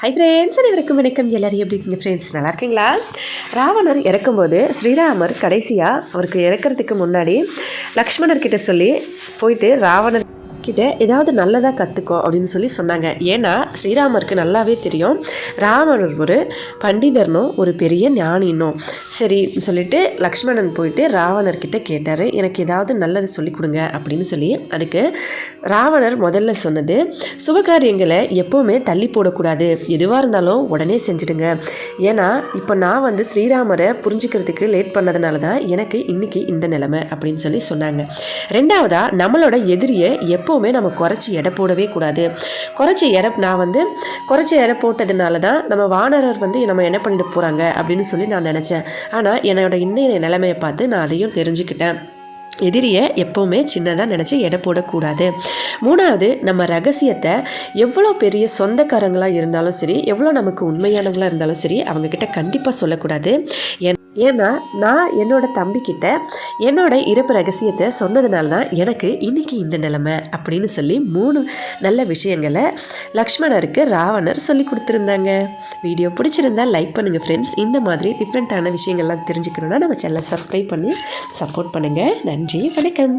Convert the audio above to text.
Hi friends அனைவருக்கும் வணக்கம் எல்லாரும் எப்படி இருக்கீங்க ஃப்ரெண்ட்ஸ் நல்லா இருக்கீங்களா? ராவணர் இறக்கும்போது ஸ்ரீராமர் கடைசியாக அவருக்கு இறக்கிறதுக்கு முன்னாடி லக்ஷ்மணர்கிட்ட சொல்லி போயிட்டு ராவணர் கிட்ட ஏதாவது நல்லதாக கற்றுக்கோ அப்படின்னு சொல்லி சொன்னாங்க. ஏன்னா ஸ்ரீராமருக்கு நல்லாவே தெரியும். ராவணர் ஒரு பண்டிதர்னும் ஒரு பெரிய ஞானினும் சரி சொல்லிட்டு லக்ஷ்மணன் போயிட்டு ராவணர்கிட்ட கேட்டார் எனக்கு ஏதாவது நல்லது சொல்லி கொடுங்க அப்படின்னு சொல்லி. அதுக்கு ராவணர் முதல்ல சொன்னது சுபகாரியங்களை எப்போவுமே தள்ளி போடக்கூடாது. எதுவாக இருந்தாலும் உடனே செஞ்சுடுங்க. ஏன்னா இப்போ நான் வந்து ஸ்ரீராமரை புரிஞ்சுக்கிறதுக்கு லேட் பண்ணதுனால தான் எனக்கு இன்றைக்கி இந்த நிலைமை அப்படின்னு சொல்லி சொன்னாங்க. ரெண்டாவதாக நம்மளோட எதிரியை எப்போவுமே நம்ம குறைச்சி எடை போடவே கூடாது. குறைச்சி எடை நான் வந்து குறைச்சி எடை போட்டதுனால தான் நம்ம வானரர் வந்து நம்ம என்ன பண்ணிட்டு போகிறாங்க அப்படின்னு சொல்லி நான் நினச்சேன். ஆனால் என்னோட இன்னைய நிலைமையை பார்த்து நான் அதையும் தெரிஞ்சுக்கிட்டேன். எதிரியை எப்போவுமே சின்னதாக நினச்சி எடை போடக்கூடாது. மூணாவது நம்ம ரகசியத்தை எவ்வளோ பெரிய சொந்தக்காரங்களாக இருந்தாலும் சரி எவ்வளோ நமக்கு உண்மையானவங்களாக இருந்தாலும் சரி அவங்கக்கிட்ட கண்டிப்பாக சொல்லக்கூடாது. ஏன் ஏன்னா நான் என்னோட தம்பிக்கிட்ட என்னோட இறப்பு ரகசியத்தை சொன்னதுனால தான் எனக்கு இன்னைக்கு இந்த நிலைமை அப்படின்னு சொல்லி மூணு நல்ல விஷயங்களை லக்ஷ்மணருக்கு ராவணர் சொல்லி கொடுத்துருந்தாங்க. வீடியோ பிடிச்சிருந்தா லைக் பண்ணுங்கள் ஃப்ரெண்ட்ஸ் இந்த மாதிரி டிஃப்ரெண்ட்டான விஷயங்கள்லாம் தெரிஞ்சுக்கணுன்னா நம்ம சேனலை சப்ஸ்கிரைப் பண்ணி சப்போர்ட் பண்ணுங்கள் நன்றி வணக்கம்.